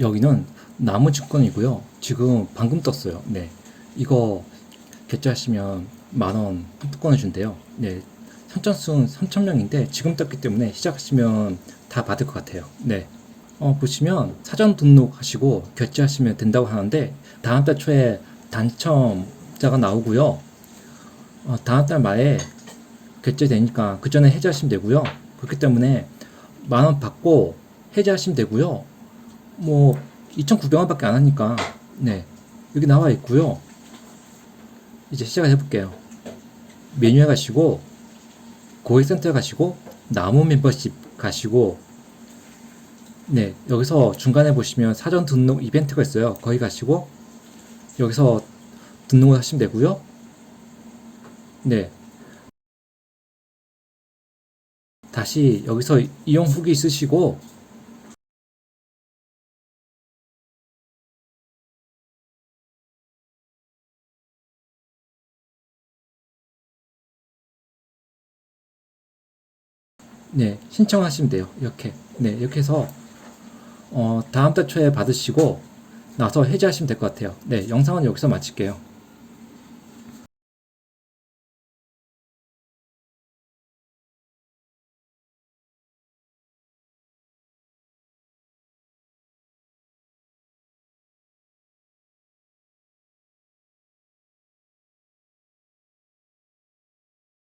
여기는 나무 증권이고요. 지금 방금 떴어요. 네. 이거 결제하시면 만원 한꺼번에 준대요. 네. 선천수는 3,000명인데 지금 떴기 때문에 시작하시면 다 받을 것 같아요. 네. 어, 보시면 사전 등록하시고 결제하시면 된다고 하는데 다음 달 초에 당첨자가 나오고요. 어, 다음 달 말에 결제되니까 그 전에 해지하시면 되고요. 그렇기 때문에 만 원 받고 해지하시면 되고요. 뭐 2,900원밖에 안 하니까 네 여기 나와 있고요. 이제 시작을 해볼게요. 메뉴에 가시고 고객센터에 가시고 나무 멤버십 가시고 네 여기서 중간에 보시면 사전 등록 이벤트가 있어요. 거기 가시고 여기서 등록을 하시면 되고요. 네 다시 여기서 이용 후기 쓰시고 네 신청하시면 돼요. 이렇게. 네 이렇게 해서 어, 다음 달 초에 받으시고 나서 해지하시면 될 것 같아요. 네 영상은 여기서 마칠게요